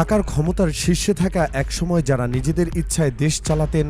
ঢাকার ক্ষমতার শীর্ষে থাকা একসময় যারা নিজেদের ইচ্ছায় দেশ চালাতেন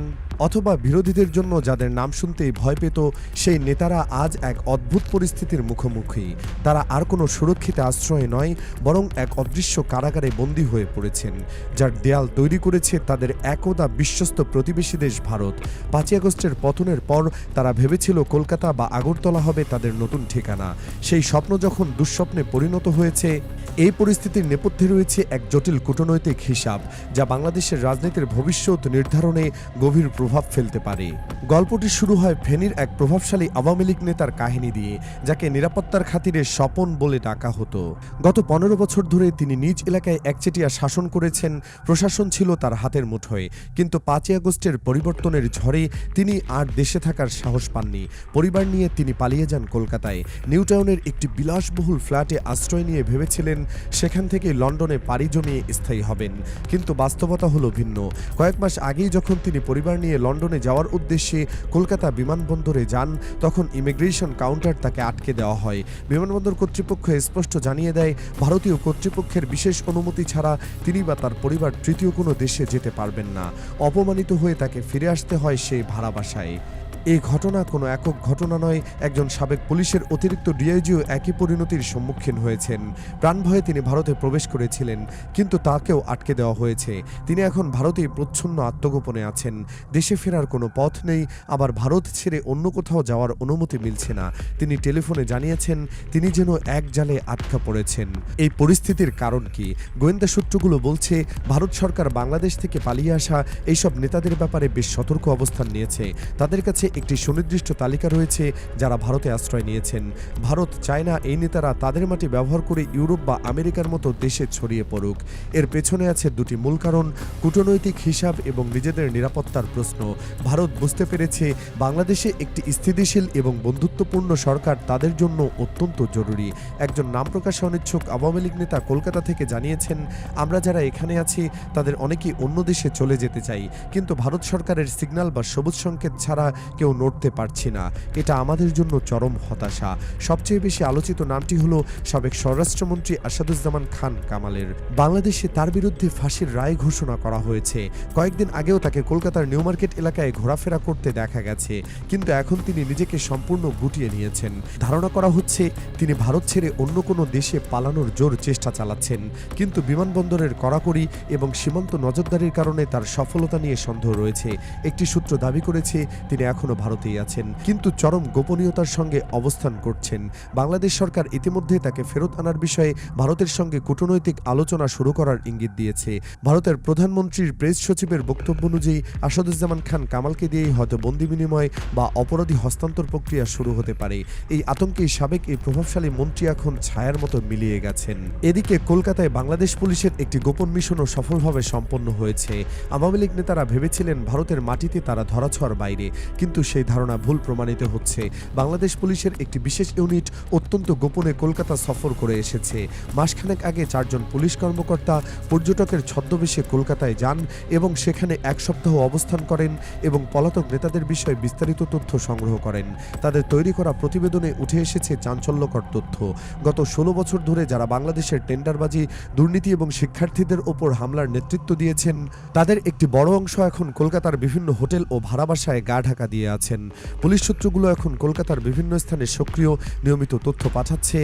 অথবা বিরোধীদের জন্য যাদের নাম শুনতেই ভয় পেত, সেই নেতারা আজ এক অদ্ভুত পরিস্থিতির মুখোমুখি। তারা আর কোনো সুরক্ষিত আশ্রয়ে নয়, বরং এক অদৃশ্য কারাগারে বন্দী হয়ে পড়েছেন, যার দেয়াল তৈরি করেছে তাদের একদা বিশ্বস্ত প্রতিবেশী দেশ ভারত। পাঁচই আগস্টের পতনের পর তারা ভেবেছিল কলকাতা বা আগরতলা হবে তাদের নতুন ঠিকানা। সেই স্বপ্ন যখন দুঃস্বপ্নে পরিণত হয়েছে এই পরিস্থিতির নেপথ্যে রয়েছে এক জটিল কূটনৈতিক হিসাব, যা বাংলাদেশের রাজনীতির ভবিষ্যৎ নির্ধারণে গভীর প্রভাব ফেলতে পারে। গল্পটি শুরু হয় ফেনীর এক প্রভাবশালী আওয়ামী লীগ নেতার কাহিনী দিয়ে, যাকে নিরাপত্তার খাতিরে স্বপন বলে ডাকা হতো। গত পনেরো বছর ধরে তিনি নিজ এলাকায় একচেটিয়া শাসন করেছেন, প্রশাসন ছিল তার হাতের মুঠোয়। কিন্তু পাঁচই আগস্টের পরিবর্তনের ঝড়ে তিনি আর দেশে থাকার সাহস পাননি। পরিবার নিয়ে তিনি পালিয়ে যান কলকাতায়। নিউটাউনের একটি বিলাসবহুল ফ্ল্যাটে আশ্রয় নিয়ে ভেবেছিলেন সেখান থেকে লন্ডনে পাড়ি জমিয়ে স্থায়ী হবেন। কিন্তু বাস্তবতা হলো ভিন্ন। কয়েক মাস আগেই যখন তিনি পরিবার নিয়ে লন্ডনে যাওয়ার উদ্দেশ্যে কলকাতা বিমানবন্দরে যান, তখন ইমিগ্রেশন কাউন্টার তাকে আটকে দেওয়া হয়। বিমানবন্দর কর্তৃপক্ষ স্পষ্ট জানিয়ে দেয়, ভারতীয় কর্তৃপক্ষের বিশেষ অনুমতি ছাড়া তিনি বা তার পরিবার তৃতীয় কোনো দেশে যেতে পারবেন না। অপমানিত হয়ে তাকে ফিরে আসতে হয় সেই ভাড়া বাসায় এই ঘটনা কোনো একক ঘটনা নয়, একজন সাবেক পুলিশের অতিরিক্ত ডিআইজিও একই পরিণতির সম্মুখীন হয়েছেন। প্রাণভয়ে তিনি ভারতে প্রবেশ করেছিলেন, কিন্তু তাকেও আটকে দেওয়া হয়েছে। তিনি এখন ভারতেই প্রচ্ছন্ন আত্মগোপনে আছেন। দেশে ফেরার কোনো পথ নেই, আবার ভারত ছেড়ে অন্য কোথাও যাওয়ার অনুমতি মিলছে না। তিনি টেলিফোনে জানিয়েছেন, তিনি যেন এক জালে আটকা পড়েছেন। এই পরিস্থিতির কারণ কি? গোয়েন্দা সূত্রগুলো বলছে, ভারত সরকার বাংলাদেশ থেকে পালিয়ে আসা এইসব নেতাদের ব্যাপারে বেশ সতর্ক অবস্থান নিয়েছে। তাদের কাছে একটি সুনির্দিষ্ট তালিকা রয়েছে যারা ভারতে আশ্রয় নিয়েছেন। ভারত চায় না এই নেতারা তাদের মাটি ব্যবহার করে ইউরোপ বা আমেরিকার মতো দেশে ছড়িয়ে পড়ুক। এর পেছনে আছে দুটি মূল কারণ, কূটনৈতিক হিসাব এবং নিজেদের নিরাপত্তার প্রশ্ন। ভারত বুঝতে পেরেছে বাংলাদেশে একটি স্থিতিশীল এবং বন্ধুত্বপূর্ণ সরকার তাদের জন্য অত্যন্ত জরুরি। একজন নাম প্রকাশে অনিচ্ছুক আওয়ামী লীগ নেতা কলকাতা থেকে জানিয়েছেন, আমরা যারা এখানে আছি, তাদের অনেকেই অন্য দেশে চলে যেতে চাই। কিন্তু ভারত সরকারের সিগন্যাল বা সবুজ সংকেত ছাড়া কেউ নড়তে পারছি না। এটা আমাদের জন্য চরম হতাশা। সবচেয়ে বেশি আলোচিত নামটি হলো সাবেক স্বরাষ্ট্রমন্ত্রী আসাদুজ্জামান খান কামালের। বাংলাদেশে তার বিরুদ্ধে ফাঁসির রায় ঘোষণা করা হয়েছে। কয়েকদিন আগেও তাকে কলকাতার নিউ মার্কেট এলাকায় ঘোরাফেরা করতে দেখা গেছে। কিন্তু এখন তিনি নিজেকে সম্পূর্ণ গুটিয়ে নিয়েছেন। ধারণা করা হচ্ছে, তিনি ভারত ছেড়ে অন্য কোনো দেশে পালানোর জোর চেষ্টা চালাচ্ছেন। কিন্তু বিমানবন্দরের কড়াকড়ি এবং সীমান্ত নজরদারির কারণে তার সফলতা নিয়ে সন্দেহ রয়েছে। একটি সূত্র দাবি করেছে, তিনি এখনও ভারতেই আছেন। কিন্তু চরম গোপনীয়তার সঙ্গে অবস্থান করছেন। বাংলাদেশ সরকার ইতিমধ্যে তাকে ফেরত আনার বিষয়ে ভারতের সঙ্গে কূটনৈতিক আলোচনা শুরু করার ইঙ্গিত দিয়েছে। ভারতের প্রধানমন্ত্রীর প্রেস সচিবের বক্তব্য অনুযায়ী আসাদুজ্জামান খান কামালকে দিয়েই হয়তো বন্দি বিনিময় বা অপরাধী হস্তান্তর প্রক্রিয়া শুরু হতে পারে। এই আতঙ্কে সাবেক এই প্রভাবশালী মন্ত্রী এখন ছায়ার মতো মিলিয়ে গেছেন। এদিকে কলকাতায় বাংলাদেশ পুলিশের একটি গোপন মিশনও সফলভাবে সম্পন্ন হয়েছে। আওয়ামী লীগ নেতারা ভেবেছিলেন ভারতের মাটিতে তারা ধরাছোঁয়ার বাইরে। কিন্তু সেই ধারণা ভুল প্রমাণিত হচ্ছে। বাংলাদেশ পুলিশের একটি বিশেষ ইউনিট অত্যন্ত গোপনে কলকাতা সফর করে এসেছে। মাসখানেক আগে চারজন পুলিশ কর্মকর্তা পর্যটকের ছদ্মবেশে কলকাতায় যান এবং সেখানে এক সপ্তাহ অবস্থান করেন এবং পলাতক নেতাদের বিষয়ে বিস্তারিত তথ্য সংগ্রহ করেন। তাদের তৈরি করা প্রতিবেদনে উঠে এসেছে চাঞ্চল্যকর তথ্য। গত ষোলো বছর ধরে যারা বাংলাদেশের টেন্ডারবাজি, দুর্নীতি এবং শিক্ষার্থীদের ওপর হামলার নেতৃত্ব দিয়েছেন, তাদের একটি বড় অংশ এখন কলকাতার বিভিন্ন হোটেল ও ভাড়া বাসায় গা ঢাকা দিয়ে আছেন। পুলিশ সূত্রগুলো এখন কলকাতার বিভিন্ন স্থানে সক্রিয় নিয়মিত তথ্য পাঠাচ্ছে।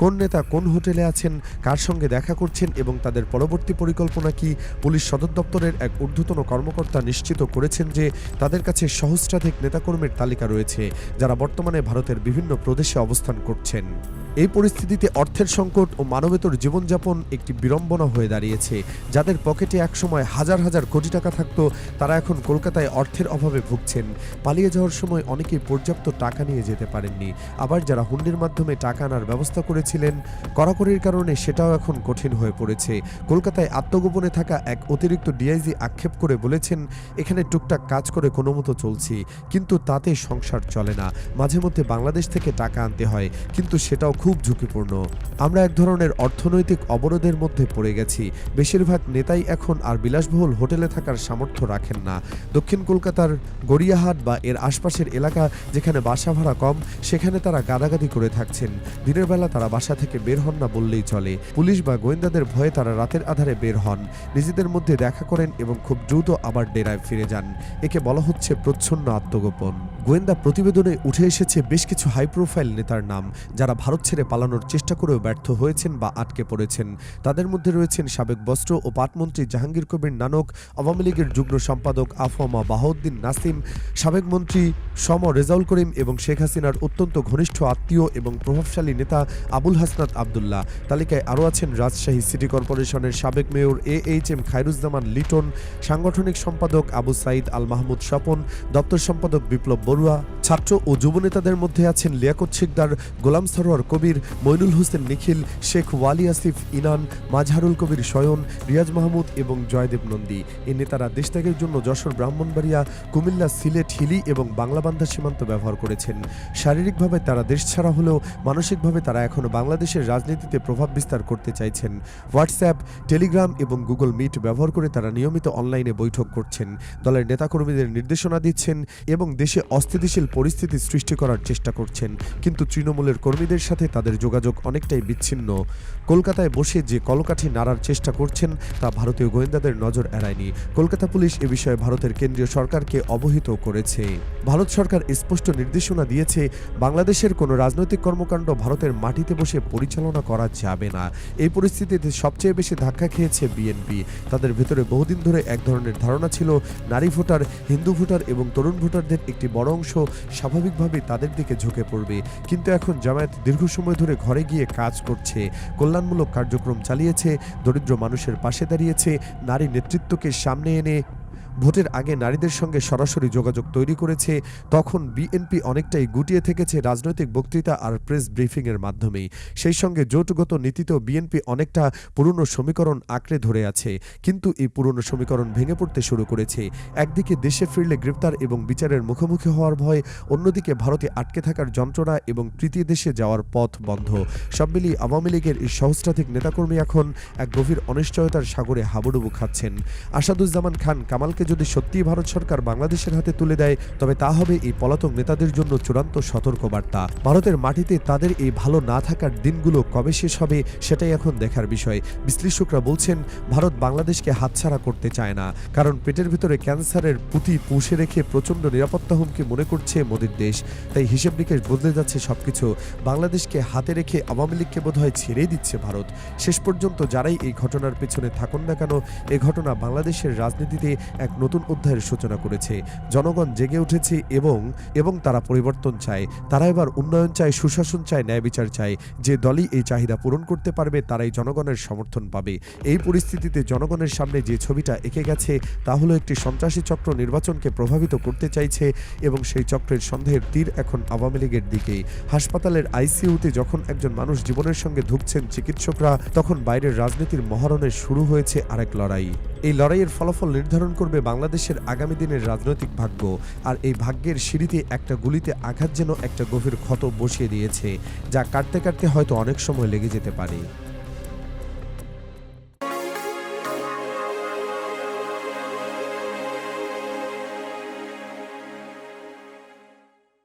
কোন নেতা কোন হোটেলে আছেন, কার সঙ্গে দেখা করছেন এবং তাদের পরবর্তী পরিকল্পনা কি, পুলিশ সদর দপ্তরের এক ঊর্ধ্বতন কর্মকর্তা নিশ্চিত করেছেন যে তাদের কাছে সহস্রাধিক নেতাকর্মীর তালিকা রয়েছে, যারা বর্তমানে ভারতের বিভিন্ন প্রদেশে অবস্থান করছেন। এই পরিস্থিতিতে অর্থের সংকট ও মানবেতর জীবনযাপন একটি বিড়ম্বনা হয়ে দাঁড়িয়েছে, যাদের পকেটে একসময় হাজার হাজার কোটি টাকা থাকতো, তারা এখন কলকাতায় অর্থের অভাবে ভুগছেন। পালিয়ে যাওয়ার সময় অনেকেই পর্যাপ্ত টাকা নিয়ে যেতে পারেননি। আবার যারা হুন্ডির মাধ্যমে টাকা আনার ব্যবস্থা করেছিলেন কড়াকড়ির কারণে সেটাও এখন কঠিন হয়ে পড়েছে। কলকাতায় আত্মগোপনে থাকা এক অতিরিক্ত ডিআইজি আক্ষেপ করে বলেছেন, এখানে টুকটাক কাজ করে কোনো মতো চলছি, কিন্তু তাতে সংসার চলে না। মাঝে মধ্যে বাংলাদেশ থেকে টাকা আনতে হয়, কিন্তু সেটাও খুব ঝুঁকিপূর্ণ। আমরা এক ধরনের অর্থনৈতিক অবরোধের মধ্যে পড়ে গেছি। বেশিরভাগ নেতাই এখন আর বিলাসবহুল হোটেলে থাকার সামর্থ্য রাখেন না। দক্ষিণ কলকাতার গড়িয়াহাট বা এর আশপাশের এলাকা যেখানে বাসা ভাড়া কম, সেখানে তারা গাদাগাদি করে থাকছেন। দিনের বেলা তারা বাসা থেকে বের হন না বললেই চলে। পুলিশ বা গোয়েন্দাদের ভয়ে তারা রাতের আধারে বের হন। নিজেদের মধ্যে দেখা করেন এবং খুব দ্রুত আবার ডেরায় ফিরে যান। একে বলা হচ্ছে প্রচ্ছন্ন আত্মগোপন। গোয়েন্দা প্রতিবেদনে উঠে এসেছে বেশ কিছু হাই প্রোফাইল নেতার নাম, যারা ভারত ছেড়ে পালানোর চেষ্টা করেও ব্যর্থ হয়েছেন বা আটকে পড়েছেন। তাদের মধ্যে রয়েছেন সাবেক বস্ত্র ও পাটমন্ত্রী জাহাঙ্গীর কবির নানক, আওয়ামী লীগের যুগ্ম সম্পাদক আফওয়ামা বাহাউদ্দিন নাসিম, সাবেক মন্ত্রী সম রেজাউল করিম এবং শেখ হাসিনার অত্যন্ত ঘনিষ্ঠ আত্মীয় এবং প্রভাবশালী নেতা আবুল হাসনাত আবদুল্লাহ। তালিকায় আরও আছেন রাজশাহী সিটি কর্পোরেশনের সাবেক mayor A H M Khairuzzaman Liton, সাংগঠনিক সম্পাদক আবু সাইদ আল মাহমুদ স্বপন, দপ্তর সম্পাদক বিপ্লব বড়ুয়া ছাত্র ও যুব নেতাদের মধ্যে আছেন লিয়াকত শিকদার, গোলাম সরোয়ার কবির, মইনুল হোসেন নিখিল, শেখ ওয়ালি আসিফ ইনান, মাজহারুল কবির শয়ন রিয়াজ মাহমুদ এবং জয়দেব নন্দী। এই নেতারা দেশত্যাগের জন্য যশোর ব্রাহ্মণবাড়িয়া, কুমিল্লা সিলেট, হিলি এবং বাংলাবান্ধা সীমান্ত ব্যবহার করেছেন। শারীরিকভাবে তারা দেশ ছাড়া হলেও মানসিকভাবে তারা এখনও বাংলাদেশের রাজনীতিতে প্রভাব বিস্তার করতে চাইছেন। হোয়াটসঅ্যাপ, টেলিগ্রাম এবং গুগল মিট ব্যবহার করে তারা নিয়মিত অনলাইনে বৈঠক করছেন। দলের নেতাকর্মীদের নির্দেশনা দিচ্ছেন এবং দেশে অস্থিতিশীল পরিস্থিতি সৃষ্টি করার চেষ্টা করছেন, কিন্তু তৃণমূলের কর্মীদের সাথে তাদের যোগাযোগ অনেকটাই বিচ্ছিন্ন। কলকাতায় বসে যে কলকাঠি নাড়ার চেষ্টা করছেন, তা ভারতীয় গোয়েন্দাদের নজর এড়ায়নি। কলকাতা পুলিশ এ বিষয়ে ভারতের কেন্দ্রীয় সরকারকে অবহিত করেছে। ভারত সরকার স্পষ্ট নির্দেশনা দিয়েছে, বাংলাদেশের কোনো রাজনৈতিক কর্মকাণ্ড ভারতের মাটিতে বসে পরিচালনা করা যাবে না। এই পরিস্থিতিতে সবচেয়ে বেশি ধাক্কা খেয়েছে বিএনপি। তাদের ভেতরে বহুদিন ধরে এক ধরনের ধারণা ছিল, নারী ভোটার, হিন্দু ভোটার এবং তরুণ ভোটারদের একটি বড় অংশ স্বাভাবিকভাবে তাদের দিকে ঝুঁকে পড়বে। কিন্তু এখন জামায়াত দীর্ঘ সময় ধরে ঘরে গিয়ে কাজ করছে। কল্যাণমূলক কার্যক্রম চালিয়েছে, দরিদ্র মানুষের পাশে দাঁড়িয়েছে, নারী নেতৃত্বকে সামনে এনে ভোটের আগে নারীদের সঙ্গে সরাসরি যোগাযোগ তৈরি করেছে, তখন বিএনপি অনেকটাই গুটিয়ে থেকেছে রাজনৈতিক বক্তৃতা আর প্রেস ব্রিফিংয়ের মাধ্যমেই। সেই সঙ্গে জোটগত নীতিতেও বিএনপি অনেকটা পুরনো সমীকরণ আঁকড়ে ধরে আছে, কিন্তু এই পুরনো সমীকরণ ভেঙে পড়তে শুরু করেছে। একদিকে দেশে ফিরলে গ্রেপ্তার এবং বিচারের মুখোমুখি হওয়ার ভয়, অন্যদিকে ভারতে আটকে থাকার যন্ত্রণা এবং তৃতীয় দেশে যাওয়ার পথ বন্ধ। সব মিলিয়ে আওয়ামী লীগের এই সহস্রাধিক নেতাকর্মী এখন এক গভীর অনিশ্চয়তার সাগরে হাবুডুবু খাচ্ছেন। আসাদুজ্জামান খান, কামালকে যদি সত্যিই ভারত সরকার বাংলাদেশের হাতে তুলে দেয়, তবে তা হবে এই পলাতক নেতাদের জন্য চূড়ান্ত সতর্কবার্তা। ভারতের মাটিতে তাদের এই ভালো না থাকার দিনগুলো কবে শেষ হবে, সেটাই এখন দেখার বিষয়। বিশ্লেষকরা বলছেন, ভারত বাংলাদেশকে হাতছাড়া করতে চায় না, কারণ পেটের ভিতরে ক্যান্সারের পুঁতি পুষে রেখে প্রচণ্ড নিরাপত্তা হুমকি মনে করছে মোদীর দেশ। তাই হিসেব নিকেশ বদলে যাচ্ছে সবকিছু। বাংলাদেশকে হাতে রেখে আওয়ামী লীগকে বোধহয় ছেড়েই দিচ্ছে ভারত। শেষ পর্যন্ত যারাই এই ঘটনার পেছনে থাকুন না কেন, এ ঘটনা বাংলাদেশের রাজনীতিতে এক নতুন অধ্যায়ের সূচনা করেছে। জনগণ জেগে উঠেছে এবং এবং তারা পরিবর্তন চায়। তারা এবার উন্নয়ন চায়, সুশাসন চায়, ন্যায় বিচার চায়। যে দলই এই চাহিদা পূরণ করতে পারবে, তারাই জনগণের সমর্থন পাবে। এই পরিস্থিতিতে জনগণের সামনে যে ছবিটা এঁকে গেছে, তা হলো একটি সন্ত্রাসী চক্র নির্বাচনকে প্রভাবিত করতে চাইছে এবং সেই চক্রের সন্দেহের তীর এখন আওয়ামী লীগের দিকেই হাসপাতালের আইসিইউতে যখন একজন মানুষ জীবনের সঙ্গে ধুকছেন চিকিৎসকরা, তখন বাইরের রাজনীতির মহারণে শুরু হয়েছে আরেক লড়াই। এই লড়াইয়ের ফলাফল নির্ধারণ করবে বাংলাদেশের আগামী দিনের রাজনৈতিক ভাগ্য আর এই ভাগ্যের সিঁড়িতে একটা গুলিতে আঘাত যেন একটা গভীর ক্ষত বসিয়ে দিয়েছে, যা কাটতে কাটতে হয়তো অনেক সময় লেগে যেতে পারে।